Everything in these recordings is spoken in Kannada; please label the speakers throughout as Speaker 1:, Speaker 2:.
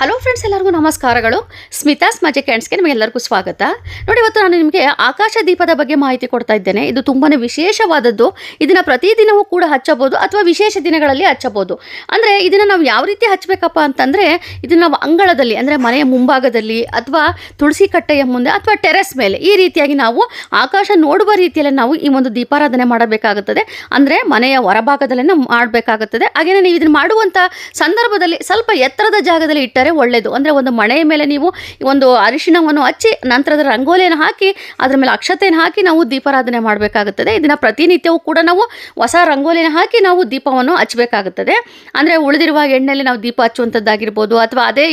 Speaker 1: ಹಲೋ ಫ್ರೆಂಡ್ಸ್ ಎಲ್ಲರಿಗೂ ನಮಸ್ಕಾರಗಳು. ಸ್ಮಿತಾಸ್ ಮಜೆ ಕ್ಯಾಂಡ್ಸ್ಗೆ ನಿಮಗೆಲ್ಲರಿಗೂ ಸ್ವಾಗತ. ನೋಡಿ, ಇವತ್ತು ನಾನು ನಿಮಗೆ ಆಕಾಶ ದೀಪದ ಬಗ್ಗೆ ಮಾಹಿತಿ ಕೊಡ್ತಾ ಇದ್ದೇನೆ. ಇದು ತುಂಬಾ ವಿಶೇಷವಾದದ್ದು. ಇದನ್ನು ಪ್ರತಿದಿನವೂ ಕೂಡ ಹಚ್ಚಬಹುದು ಅಥವಾ ವಿಶೇಷ ದಿನಗಳಲ್ಲಿ ಹಚ್ಚಬಹುದು. ಅಂದರೆ, ಇದನ್ನು ನಾವು ಯಾವ ರೀತಿ ಹಚ್ಚಬೇಕಪ್ಪ ಅಂತಂದರೆ, ಇದನ್ನು ನಾವು ಅಂಗಳದಲ್ಲಿ, ಅಂದರೆ ಮನೆಯ ಮುಂಭಾಗದಲ್ಲಿ ಅಥವಾ ತುಳಸಿ ಕಟ್ಟೆಯ ಮುಂದೆ ಅಥವಾ ಟೆರೆಸ್ ಮೇಲೆ ಈ ರೀತಿಯಾಗಿ ನಾವು ಆಕಾಶ ನೋಡುವ ರೀತಿಯಲ್ಲಿ ನಾವು ಈ ಒಂದು ದೀಪಾರಾಧನೆ ಮಾಡಬೇಕಾಗುತ್ತದೆ. ಅಂದರೆ, ಮನೆಯ ಹೊರಭಾಗದಲ್ಲಿ ಮಾಡಬೇಕಾಗುತ್ತದೆ. ಹಾಗೆಯೇ ನೀವು ಇದನ್ನು ಮಾಡುವಂಥ ಸಂದರ್ಭದಲ್ಲಿ ಸ್ವಲ್ಪ ಎತ್ತರದ ಜಾಗದಲ್ಲಿ ಇಟ್ಟರೆ ಒಳ್ಳೆಯದು ಅಂದರೆ ಒಂದು ಮಣೆಯ ಮೇಲೆ ನೀವು ಒಂದು ಅರಿಶಿಣವನ್ನು ಹಚ್ಚಿ, ನಂತರದ ರಂಗೋಲಿಯನ್ನು ಹಾಕಿ, ಅದರ ಮೇಲೆ ಅಕ್ಷತೆಯನ್ನು ಹಾಕಿ ನಾವು ದೀಪಾರಾಧನೆ ಮಾಡಬೇಕಾಗುತ್ತದೆ. ಇದನ್ನು ಪ್ರತಿನಿತ್ಯವೂ ಕೂಡ ನಾವು ಹೊಸ ರಂಗೋಲಿನ ಹಾಕಿ ನಾವು ದೀಪವನ್ನು ಹಚ್ಚಬೇಕಾಗುತ್ತದೆ. ಅಂದರೆ ಉಳಿದಿರುವ ಎಣ್ಣೆಯಲ್ಲಿ ನಾವು ದೀಪ ಹಚ್ಚುವಂಥದ್ದಾಗಿರ್ಬೋದು ಅಥವಾ ಅದೇ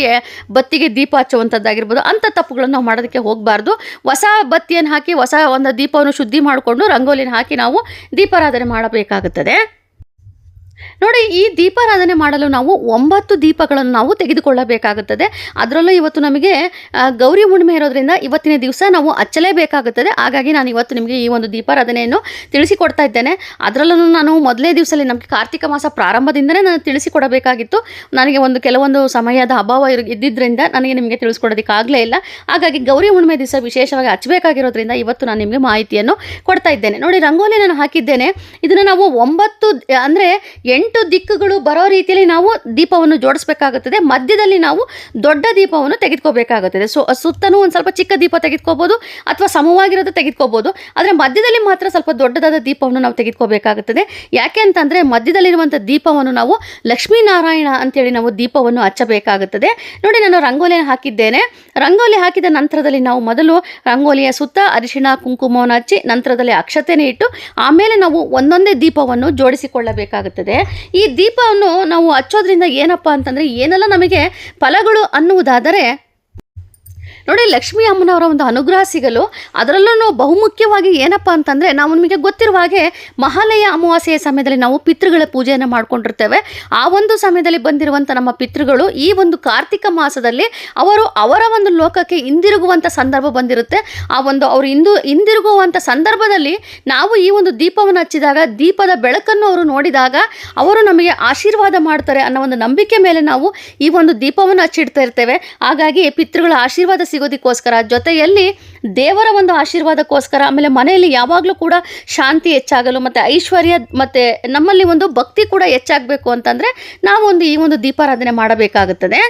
Speaker 1: ಬತ್ತಿಗೆ ದೀಪ ಹಚ್ಚುವಂಥದ್ದಾಗಿರ್ಬೋದು ಅಂಥ ತಪ್ಪುಗಳನ್ನು ನಾವು ಮಾಡೋದಕ್ಕೆ ಹೋಗಬಾರ್ದು. ಹೊಸ ಬತ್ತಿಯನ್ನು ಹಾಕಿ, ಹೊಸ ಒಂದು ದೀಪವನ್ನು ಶುದ್ಧಿ ಮಾಡಿಕೊಂಡು ರಂಗೋಲಿನ ಹಾಕಿ ನಾವು ದೀಪಾರಾಧನೆ ಮಾಡಬೇಕಾಗುತ್ತದೆ. ನೋಡಿ, ಈ ದೀಪಾರಾಧನೆ ಮಾಡಲು ನಾವು ಒಂಬತ್ತು ದೀಪಗಳನ್ನು ನಾವು ತೆಗೆದುಕೊಳ್ಳಬೇಕಾಗುತ್ತದೆ. ಅದರಲ್ಲೂ ಇವತ್ತು ನಮಗೆ ಗೌರಿ ಹುಣ್ಣಿಮೆ ಇರೋದ್ರಿಂದ ಇವತ್ತಿನ ದಿವಸ ನಾವು ಹಚ್ಚಲೇಬೇಕಾಗುತ್ತದೆ. ಹಾಗಾಗಿ ನಾನು ಇವತ್ತು ನಿಮಗೆ ಈ ಒಂದು ದೀಪಾರಾಧನೆಯನ್ನು ತಿಳಿಸಿಕೊಡ್ತಾ ಇದ್ದೇನೆ. ಅದರಲ್ಲೂ ನಾನು ಮೊದಲೇ ದಿವಸದಲ್ಲಿ ನಮಗೆ ಕಾರ್ತಿಕ ಮಾಸ ಪ್ರಾರಂಭದಿಂದಲೇ ನಾನು ತಿಳಿಸಿಕೊಡಬೇಕಾಗಿತ್ತು. ನನಗೆ ಒಂದು ಕೆಲವೊಂದು ಸಮಯದ ಅಭಾವ ಇದ್ದಿದ್ದರಿಂದ ನನಗೆ ನಿಮಗೆ ತಿಳಿಸ್ಕೊಡೋದಕ್ಕಾಗಲೇ ಇಲ್ಲ. ಹಾಗಾಗಿ ಗೌರಿ ಹುಣ್ಣಿಮೆ ದಿವಸ ವಿಶೇಷವಾಗಿ ಹಚ್ಚಬೇಕಾಗಿರೋದ್ರಿಂದ ಇವತ್ತು ನಾನು ನಿಮಗೆ ಮಾಹಿತಿಯನ್ನು ಕೊಡ್ತಾ ಇದ್ದೇನೆ. ನೋಡಿ, ರಂಗೋಲಿ ನಾನು ಹಾಕಿದ್ದೇನೆ. ಇದನ್ನು ನಾವು ಒಂಬತ್ತು, ಅಂದರೆ ಎಂಟು ದಿಕ್ಕುಗಳು ಬರೋ ರೀತಿಯಲ್ಲಿ ನಾವು ದೀಪವನ್ನು ಜೋಡಿಸಬೇಕಾಗುತ್ತದೆ. ಮಧ್ಯದಲ್ಲಿ ನಾವು ದೊಡ್ಡ ದೀಪವನ್ನು ತೆಗೆದುಕೋಬೇಕಾಗುತ್ತದೆ. ಸೊ, ಸುತ್ತನೂ ಒಂದು ಸ್ವಲ್ಪ ಚಿಕ್ಕ ದೀಪ ತೆಗೆದುಕೋಬೋದು ಅಥವಾ ಸಮವಾಗಿರೋದು ತೆಗೆದುಕೋಬೋದು. ಆದರೆ ಮಧ್ಯದಲ್ಲಿ ಮಾತ್ರ ಸ್ವಲ್ಪ ದೊಡ್ಡದಾದ ದೀಪವನ್ನು ನಾವು ತೆಗೆದುಕೋಬೇಕಾಗುತ್ತದೆ. ಯಾಕೆ ಅಂತಂದರೆ ಮಧ್ಯದಲ್ಲಿರುವಂಥ ದೀಪವನ್ನು ನಾವು ಲಕ್ಷ್ಮೀನಾರಾಯಣ ಅಂತೇಳಿ ನಾವು ದೀಪವನ್ನು ಹಚ್ಚಬೇಕಾಗುತ್ತದೆ. ನೋಡಿ, ನಾನು ರಂಗೋಲಿಯನ್ನು ಹಾಕಿದ್ದೇನೆ. ರಂಗೋಲಿ ಹಾಕಿದ ನಂತರದಲ್ಲಿ ನಾವು ಮೊದಲು ರಂಗೋಲಿಯ ಸುತ್ತ ಅರಿಶಿಣ, ಕುಂಕುಮವನ್ನು ಹಚ್ಚಿ ನಂತರದಲ್ಲಿ ಅಕ್ಷತೆನೇ ಇಟ್ಟು ಆಮೇಲೆ ನಾವು ಒಂದೊಂದೇ ದೀಪವನ್ನು ಜೋಡಿಸಿಕೊಳ್ಳಬೇಕಾಗುತ್ತದೆ. ಈ ದೀಪವನ್ನು ನಾವು ಹಚ್ಚೋದ್ರಿಂದ ಏನಪ್ಪ ಅಂತಂದರೆ ಏನೆಲ್ಲ ನಮಗೆ ಫಲಗಳು ಅನ್ನುವುದಾದರೆ ನೋಡಿ, ಲಕ್ಷ್ಮಿ ಅಮ್ಮನವರ ಒಂದು ಅನುಗ್ರಹ ಸಿಗಲು ಅದರಲ್ಲೂ ಬಹುಮುಖ್ಯವಾಗಿ ಏನಪ್ಪ ಅಂತಂದರೆ ನಾವು ನಿಮಗೆ ಗೊತ್ತಿರುವ ಹಾಗೆ ಮಹಾಲಯ ಅಮಾವಾಸ್ಯೆಯ ಸಮಯದಲ್ಲಿ ನಾವು ಪಿತೃಗಳ ಪೂಜೆಯನ್ನು ಮಾಡ್ಕೊಂಡಿರ್ತೇವೆ. ಆ ಒಂದು ಸಮಯದಲ್ಲಿ ಬಂದಿರುವಂಥ ನಮ್ಮ ಪಿತೃಗಳು ಈ ಒಂದು ಕಾರ್ತಿಕ ಮಾಸದಲ್ಲಿ ಅವರು ಅವರ ಒಂದು ಲೋಕಕ್ಕೆ ಹಿಂದಿರುಗುವಂಥ ಸಂದರ್ಭ ಬಂದಿರುತ್ತೆ. ಆ ಒಂದು ಅವರು ಹಿಂದು ಹಿಂದಿರುಗುವಂಥ ಸಂದರ್ಭದಲ್ಲಿ ನಾವು ಈ ಒಂದು ದೀಪವನ್ನು ಹಚ್ಚಿದಾಗ, ದೀಪದ ಬೆಳಕನ್ನು ಅವರು ನೋಡಿದಾಗ ಅವರು ನಮಗೆ ಆಶೀರ್ವಾದ ಮಾಡ್ತಾರೆ ಅನ್ನೋ ಒಂದು ನಂಬಿಕೆ ಮೇಲೆ ನಾವು ಈ ಒಂದು ದೀಪವನ್ನು ಹಚ್ಚಿಡ್ತಾ ಇರ್ತೇವೆ. ಹಾಗಾಗಿ ಪಿತೃಗಳ ಆಶೀರ್ವಾದ ಸಿಗೋದಕ್ಕೋಸ್ಕರ. ಜೊತೆಯಲ್ಲಿ ದೇವರ ಒಂದು ಆಶೀರ್ವಾದಕ್ಕೋಸ್ಕರ, ಆಮೇಲೆ ಮನೆಯಲ್ಲಿ ಯಾವಾಗಲೂ ಕೂಡ ಶಾಂತಿ ಹೆಚ್ಚಾಗಲು ಮತ್ತು ಐಶ್ವರ್ಯ ಮತ್ತು ನಮ್ಮಲ್ಲಿ ಒಂದು ಭಕ್ತಿ ಕೂಡ ಹೆಚ್ಚಾಗಬೇಕು ಅಂತಂದರೆ ನಾವು ಒಂದು ಈ ಒಂದು ದೀಪಾರಾಧನೆ ಮಾಡಬೇಕಾಗುತ್ತದೆ.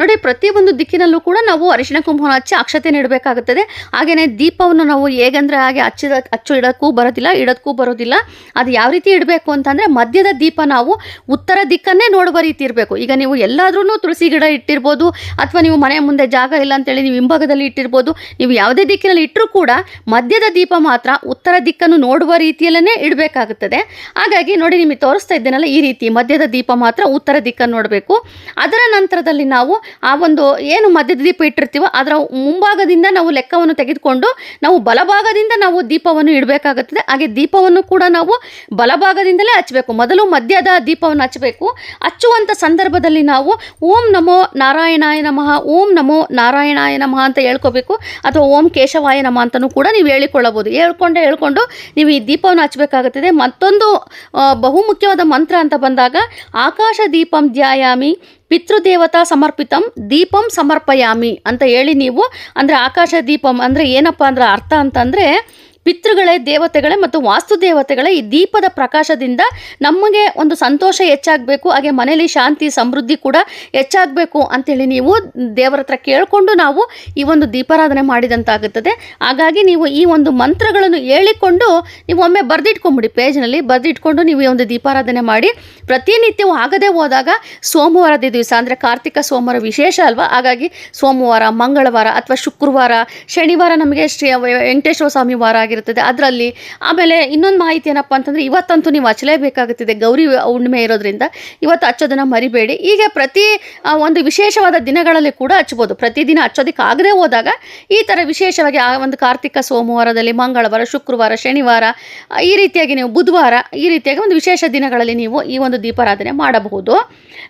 Speaker 1: ನೋಡಿ ಪ್ರತಿಯೊಂದು ದಿಕ್ಕಿನಲ್ಲೂ ಕೂಡ ನಾವು ಅರಿಶಿಣ ಕುಂಕುಮವನ್ನು ಹಚ್ಚಿ ಅಕ್ಷತೆ ನೀಡಬೇಕಾಗುತ್ತದೆ. ಹಾಗೆಯೇ ದೀಪವನ್ನು ನಾವು ಹೇಗಂದ್ರೆ ಹಾಗೆ ಹಚ್ಚಿದ, ಹಚ್ಚು ಇಡೋಕ್ಕೂ ಬರೋದಿಲ್ಲ ಇಡೋಕ್ಕೂ ಬರೋದಿಲ್ಲ. ಅದು ಯಾವ ರೀತಿ ಇಡಬೇಕು ಅಂತಂದರೆ ಮಧ್ಯದ ದೀಪ ನಾವು ಉತ್ತರ ದಿಕ್ಕನ್ನೇ ನೋಡುವ ರೀತಿ ಇರಬೇಕು. ಈಗ ನೀವು ಎಲ್ಲಾದ್ರೂ ತುಳಸಿ ಗಿಡ ಇಟ್ಟಿರ್ಬೋದು, ಅಥವಾ ನೀವು ಮನೆ ಮುಂದೆ ಜಾಗ ಇಲ್ಲ ಅಂತೇಳಿ ನೀವು ಹಿಂಭಾಗದಲ್ಲಿ ಇಟ್ಟಿರ್ಬೋದು, ನೀವು ಯಾವುದೇ ದಿಕ್ಕಿನಲ್ಲಿ ಇಟ್ಟರೂ ಕೂಡ ಮಧ್ಯದ ದೀಪ ಮಾತ್ರ ಉತ್ತರ ದಿಕ್ಕನ್ನು ನೋಡುವ ರೀತಿಯಲ್ಲೇ ಇಡಬೇಕಾಗುತ್ತದೆ. ಹಾಗಾಗಿ ನೋಡಿ, ನಿಮಗೆ ತೋರಿಸ್ತಾ ಇದ್ದೇನಲ್ಲ, ಈ ರೀತಿ ಮಧ್ಯದ ದೀಪ ಮಾತ್ರ ಉತ್ತರ ದಿಕ್ಕನ್ನು ನೋಡಬೇಕು. ಅದರ ನಂತರದಲ್ಲಿ ನಾವು ಆ ಒಂದು ಏನು ಮಧ್ಯದ ದೀಪ ಇಟ್ಟಿರ್ತೀವೋ ಅದರ ಮುಂಭಾಗದಿಂದ ನಾವು ಲೆಕ್ಕವನ್ನು ತೆಗೆದುಕೊಂಡು ನಾವು ಬಲಭಾಗದಿಂದ ನಾವು ದೀಪವನ್ನು ಇಡಬೇಕಾಗುತ್ತದೆ. ಹಾಗೆ ದೀಪವನ್ನು ಕೂಡ ನಾವು ಬಲಭಾಗದಿಂದಲೇ ಹಚ್ಚಬೇಕು. ಮೊದಲು ಮಧ್ಯದ ದೀಪವನ್ನು ಹಚ್ಚಬೇಕು. ಹಚ್ಚುವಂಥ ಸಂದರ್ಭದಲ್ಲಿ ನಾವು ಓಂ ನಮೋ ನಾರಾಯಣಾಯ ನಮಃ, ಓಂ ನಮೋ ನಾರಾಯಣಾಯ ನಮಃ ಅಂತ ಹೇಳ್ಕೋಬೇಕು. ಅಥವಾ ಓಂ ಕೇಶವಾಯ ನಮಃ ಅಂತಲೂ ಕೂಡ ನೀವು ಹೇಳಿಕೊಳ್ಳಬಹುದು. ಹೇಳ್ಕೊಂಡೆ ಹೇಳ್ಕೊಂಡು ನೀವು ಈ ದೀಪವನ್ನು ಹಚ್ಚಬೇಕಾಗುತ್ತದೆ. ಮತ್ತೊಂದು ಬಹುಮುಖ್ಯವಾದ ಮಂತ್ರ ಅಂತ ಬಂದಾಗ, ಆಕಾಶ ದೀಪಂ ಧ್ಯಾಯಾಮಿ ಪಿತೃದೇವತಾ ಸಮರ್ಪಿತಂ, ದೀಪಂ ಸಮರ್ಪಯಾಮಿ ಅಂತ ಹೇಳಿ ನೀವು, ಅಂದರೆ ಆಕಾಶ ದೀಪಂ ಅಂದರೆ ಏನಪ್ಪ ಅಂದ್ರೆ ಅರ್ಥ ಅಂತಂದರೆ ಪಿತೃಗಳೇ, ದೇವತೆಗಳೇ ಮತ್ತು ವಾಸ್ತು ದೇವತೆಗಳೇ ಈ ದೀಪದ ಪ್ರಕಾಶದಿಂದ ನಮಗೆ ಒಂದು ಸಂತೋಷ ಹೆಚ್ಚಾಗಬೇಕು, ಹಾಗೆ ಮನೆಯಲ್ಲಿ ಶಾಂತಿ, ಸಮೃದ್ಧಿ ಕೂಡ ಹೆಚ್ಚಾಗಬೇಕು ಅಂತೇಳಿ ನೀವು ದೇವರ ಹತ್ರ ಕೇಳಿಕೊಂಡು ನಾವು ಈ ಒಂದು ದೀಪಾರಾಧನೆ ಮಾಡಿದಂತಾಗುತ್ತದೆ. ಹಾಗಾಗಿ ನೀವು ಈ ಒಂದು ಮಂತ್ರಗಳನ್ನು ಹೇಳಿಕೊಂಡು ನೀವು ಒಮ್ಮೆ ಬರೆದಿಟ್ಕೊಂಬಿಡಿ, ಪೇಜ್ನಲ್ಲಿ ಬರೆದಿಟ್ಕೊಂಡು ನೀವು ಈ ಒಂದು ದೀಪಾರಾಧನೆ ಮಾಡಿ. ಪ್ರತಿನಿತ್ಯವೂ ಆಗದೆ ಹೋದಾಗ ಸೋಮವಾರದ ದಿವಸ, ಅಂದರೆ ಕಾರ್ತಿಕ ಸೋಮವಾರ ವಿಶೇಷ ಅಲ್ವಾ? ಹಾಗಾಗಿ ಸೋಮವಾರ, ಮಂಗಳವಾರ ಅಥವಾ ಶುಕ್ರವಾರ, ಶನಿವಾರ ನಮಗೆ ಶ್ರೀ ವೆಂಕಟೇಶ್ವರ ಸ್ವಾಮಿ ವಾರ ಆಗಿರುತ್ತದೆ. ಅದರಲ್ಲಿ ಆಮೇಲೆ ಇನ್ನೊಂದು ಮಾಹಿತಿ ಏನಪ್ಪ ಅಂತಂದರೆ, ಇವತ್ತಂತೂ ನೀವು ಹಚ್ಚಲೇಬೇಕಾಗುತ್ತದೆ. ಗೌರಿ ಹುಣ್ಣಿಮೆ ಇರೋದ್ರಿಂದ ಇವತ್ತು ಹಚ್ಚೋದನ್ನು ಮರಿಬೇಡಿ. ಹೀಗೆ ಪ್ರತಿ ಒಂದು ವಿಶೇಷವಾದ ದಿನಗಳಲ್ಲಿ ಕೂಡ ಹಚ್ಬೋದು. ಪ್ರತಿದಿನ ಹಚ್ಚೋದಕ್ಕೆ ಆಗದೆ ಹೋದಾಗ ಈ ಥರ ವಿಶೇಷವಾಗಿ ಆ ಒಂದು ಕಾರ್ತಿಕ, ಸೋಮವಾರದಲ್ಲಿ, ಮಂಗಳವಾರ, ಶುಕ್ರವಾರ, ಶನಿವಾರ, ಈ ರೀತಿಯಾಗಿ ನೀವು ಬುಧವಾರ ಈ ರೀತಿಯಾಗಿ ಒಂದು ವಿಶೇಷ ದಿನಗಳಲ್ಲಿ ನೀವು ಈ ಒಂದು ದೀಪಾರಾಧನೆ ಮಾಡಬಹುದು.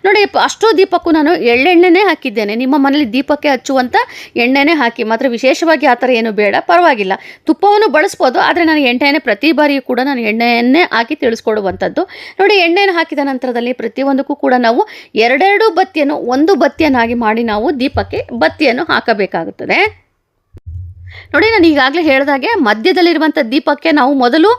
Speaker 1: ನೋಡಿ ಅಷ್ಟು ದೀಪಕ್ಕೂ ನಾನು ಎಳ್ಳೆಣ್ಣೆನೇ ಹಾಕಿದ್ದೇನೆ. ನಿಮ್ಮ ಮನೇಲಿ ದೀಪಕ್ಕೆ ಹಚ್ಚುವಂಥ ಎಣ್ಣೆನೇ ಹಾಕಿ, ಮಾತ್ರ ವಿಶೇಷವಾಗಿ ಆ ಥರ ಏನು ಬೇಡ. ಪರವಾಗಿಲ್ಲ. ತುಪ್ಪವನ್ನು ಬಳಸ್ಬೋದು ತಿಳಿಸ್ಬೋದು ಆದರೆ ನಾನು ಎಣ್ಣೆನೇ ಪ್ರತಿ ಬಾರಿಯೂ ಕೂಡ ನಾನು ಎಣ್ಣೆಯನ್ನೇ ಹಾಕಿ ತಿಳಿಸ್ಕೊಡುವಂಥದ್ದು. ನೋಡಿ ಎಣ್ಣೆಯನ್ನು ಹಾಕಿದ ನಂತರದಲ್ಲಿ ಪ್ರತಿಯೊಂದಕ್ಕೂ ಕೂಡ ನಾವು ಎರಡೆರಡು ಬತ್ತಿಯನ್ನು, ಒಂದು ಬತ್ತಿಯನ್ನಾಗಿ ಮಾಡಿ ನಾವು ದೀಪಕ್ಕೆ ಬತ್ತಿಯನ್ನು ಹಾಕಬೇಕಾಗುತ್ತದೆ. ನೋಡಿ ನಾನು ಈಗಾಗಲೇ ಹೇಳಿದಾಗೆ ಮಧ್ಯದಲ್ಲಿರುವಂಥ ದೀಪಕ್ಕೆ ನಾವು ಮೊದಲು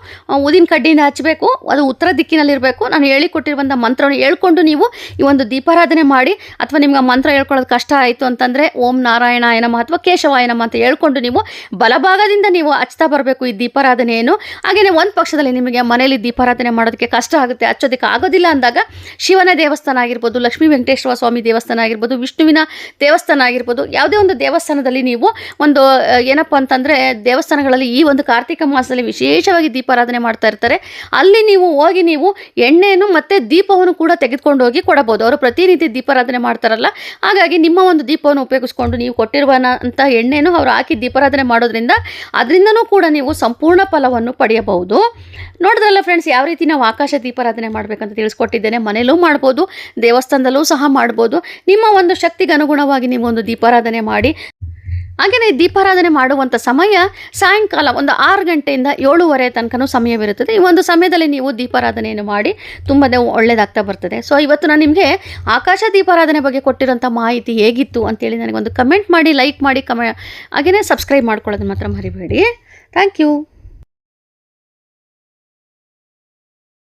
Speaker 1: ಊದಿನ ಕಡ್ಡಿನ ಹಚ್ಚಬೇಕು ಅದು ಉತ್ತರ ದಿಕ್ಕಿನಲ್ಲಿರಬೇಕು. ನಾನು ಹೇಳಿಕೊಟ್ಟಿರುವಂಥ ಮಂತ್ರವನ್ನು ಹೇಳ್ಕೊಂಡು ನೀವು ಈ ಒಂದು ದೀಪಾರಾಧನೆ ಮಾಡಿ ಅಥವಾ ನಿಮ್ಗೆ ಮಂತ್ರ ಹೇಳ್ಕೊಳ್ಳೋದು ಕಷ್ಟ ಆಯಿತು ಅಂತಂದರೆ ಓಂ ನಾರಾಯಣಾಯ ನಮಃ ಅಥವಾ ಕೇಶವಾಯ ಅಂತ ಹೇಳ್ಕೊಂಡು ನೀವು ಬಲಭಾಗದಿಂದ ನೀವು ಹಚ್ತಾ ಬರಬೇಕು ಈ ದೀಪಾರಾಧನೆಯನ್ನು. ಹಾಗೆಯೇ ಒಂದು ಪಕ್ಷದಲ್ಲಿ ನಿಮಗೆ ಮನೆಯಲ್ಲಿ ದೀಪಾರಾಧನೆ ಮಾಡೋದಕ್ಕೆ ಕಷ್ಟ ಆಗುತ್ತೆ ಹಚ್ಚೋದಕ್ಕೆ ಆಗೋದಿಲ್ಲ ಅಂದಾಗ ಶಿವನ ದೇವಸ್ಥಾನ ಆಗಿರ್ಬೋದು ಲಕ್ಷ್ಮೀ ವೆಂಕಟೇಶ್ವರ ಸ್ವಾಮಿ ದೇವಸ್ಥಾನ ಆಗಿರ್ಬೋದು ವಿಷ್ಣುವಿನ ದೇವಸ್ಥಾನ ಆಗಿರ್ಬೋದು ಯಾವುದೇ ಒಂದು ದೇವಸ್ಥಾನದಲ್ಲಿ ನೀವು ಒಂದು ಆ, ಏನಪ್ಪ ಅಂತಂದರೆ ದೇವಸ್ಥಾನಗಳಲ್ಲಿ ಈ ಒಂದು ಕಾರ್ತಿಕ ಮಾಸದಲ್ಲಿ ವಿಶೇಷವಾಗಿ ದೀಪಾರಾಧನೆ ಮಾಡ್ತಾ ಇರ್ತಾರೆ. ಅಲ್ಲಿ ನೀವು ಹೋಗಿ ನೀವು ಎಣ್ಣೆಯನ್ನು ಮತ್ತು ದೀಪವನ್ನು ಕೂಡ ತೆಗೆದುಕೊಂಡು ಹೋಗಿ ಕೊಡಬಹುದು. ಅವರು ಪ್ರತಿನಿತ್ಯ ದೀಪಾರಾಧನೆ ಮಾಡ್ತಾರಲ್ಲ. ಹಾಗಾಗಿ ನಿಮ್ಮ ಒಂದು ದೀಪವನ್ನು ಉಪಯೋಗಿಸ್ಕೊಂಡು ನೀವು ಕೊಟ್ಟಿರುವ ಅಂತ ಎಣ್ಣೆಯನ್ನು ಅವರು ಹಾಕಿ ದೀಪಾರಾಧನೆ ಮಾಡೋದ್ರಿಂದ ಅದರಿಂದನೂ ಕೂಡ ನೀವು ಸಂಪೂರ್ಣ ಫಲವನ್ನು ಪಡೆಯಬಹುದು. ನೋಡಿದ್ರಲ್ಲ ಫ್ರೆಂಡ್ಸ್ ಯಾವ ರೀತಿ ನಾವು ಆಕಾಶ ದೀಪಾರಾಧನೆ ಮಾಡಬೇಕಂತ ತಿಳಿಸ್ಕೊಟ್ಟಿದ್ದೇನೆ. ಮನೆಯಲ್ಲೂ ಮಾಡ್ಬೋದು, ದೇವಸ್ಥಾನದಲ್ಲೂ ಸಹ ಮಾಡ್ಬೋದು. ನಿಮ್ಮ ಒಂದು ಶಕ್ತಿಗೆ ಅನುಗುಣವಾಗಿ ನೀವು ಒಂದು ದೀಪಾರಾಧನೆ ಮಾಡಿ. ಹಾಗೆಯೇ ದೀಪಾರಾಧನೆ ಮಾಡುವಂಥ ಸಮಯ ಸಾಯಂಕಾಲ ಒಂದು ಆರು ಗಂಟೆಯಿಂದ ಏಳುವರೆ ತನಕನೂ ಸಮಯವಿರುತ್ತದೆ. ಈ ಒಂದು ಸಮಯದಲ್ಲಿ ನೀವು ದೀಪಾರಾಧನೆಯನ್ನು ಮಾಡಿ ತುಂಬ ಒಳ್ಳೆಯದಾಗ್ತಾ ಬರ್ತದೆ. ಸೊ ಇವತ್ತು ನಾನು ನಿಮಗೆ ಆಕಾಶ ದೀಪಾರಾಧನೆ ಬಗ್ಗೆ ಕೊಟ್ಟಿರೋಂಥ ಮಾಹಿತಿ ಹೇಗಿತ್ತು ಅಂತೇಳಿ ನನಗೊಂದು ಕಮೆಂಟ್ ಮಾಡಿ, ಲೈಕ್ ಮಾಡಿ, ಕಮೆ ಹಾಗೆಯೇ ಸಬ್ಸ್ಕ್ರೈಬ್ ಮಾಡ್ಕೊಳ್ಳೋದನ್ನು ಮಾತ್ರ ಮರಿಬೇಡಿ. Thank you